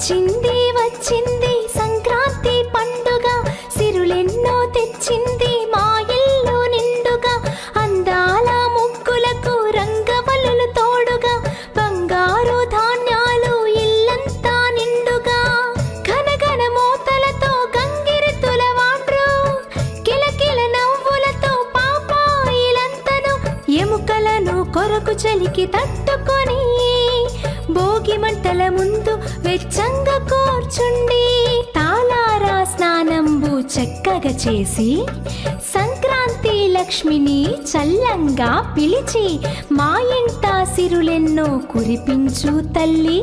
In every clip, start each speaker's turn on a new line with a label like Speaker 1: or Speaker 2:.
Speaker 1: వచ్చింది వచ్చింది సంక్రాంతి పండుగ. సిరులెన్నో తెచ్చింది మా ఇల్లు నిండుగా. అందాల ముగ్గులకు రంగవల్లులు తోడుగా. బంగారు ధాన్యాలు ఇల్లంతా నిండుగా. ఘనఘన మూతలతో గంగిరెద్దుల వాండ్రు కిలకిల నవ్వులతో పాపాయిలంతను. ఎముకలను కొరకు చలికి తట్టుకొని భోగి మంటల ముందు వెచ్చంగా కూర్చుండి తాలారా స్నానంబు చక్కగా చేసి సంక్రాంతి లక్ష్మిని చల్లంగా పిలిచి మా ఇంట సిరులెన్నో కురిపించు తల్లి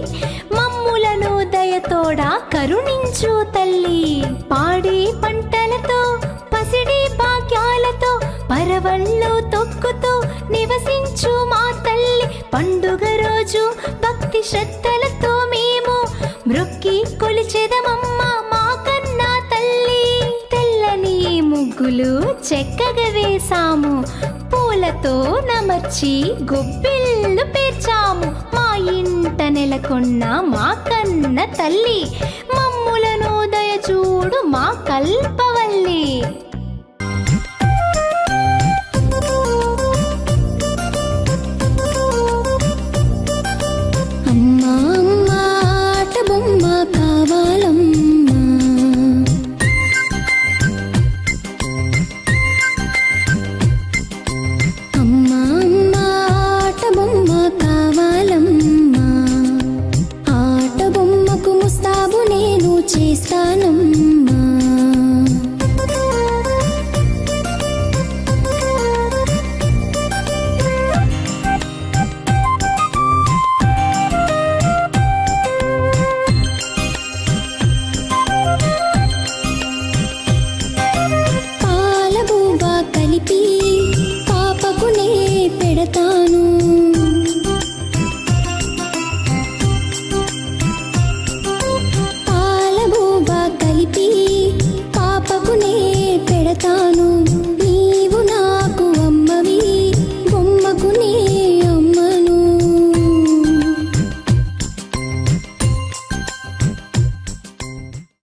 Speaker 1: మమ్ములను దయతోడా కరుణించు తల్లి. పాడి పంటలతో పసిడి భాగ్యాలతో పరవళ్ళు తొక్కుతూ నివసించు మా తల్లి. పండుగ రోజు శ్రద్ధలతో మేము మృక్కి కొలిచెదమమ్మ మా కన్నా తల్లి. తెల్లని ముగ్గులు చెక్కగా వేసాము పూలతో నమర్చి గొబ్బిళ్ళు పేర్చాము. మా ఇంట నెలకొన్న మా కన్న తల్లి. మమ్ములను దయచూడు మా కల్పవల్లి.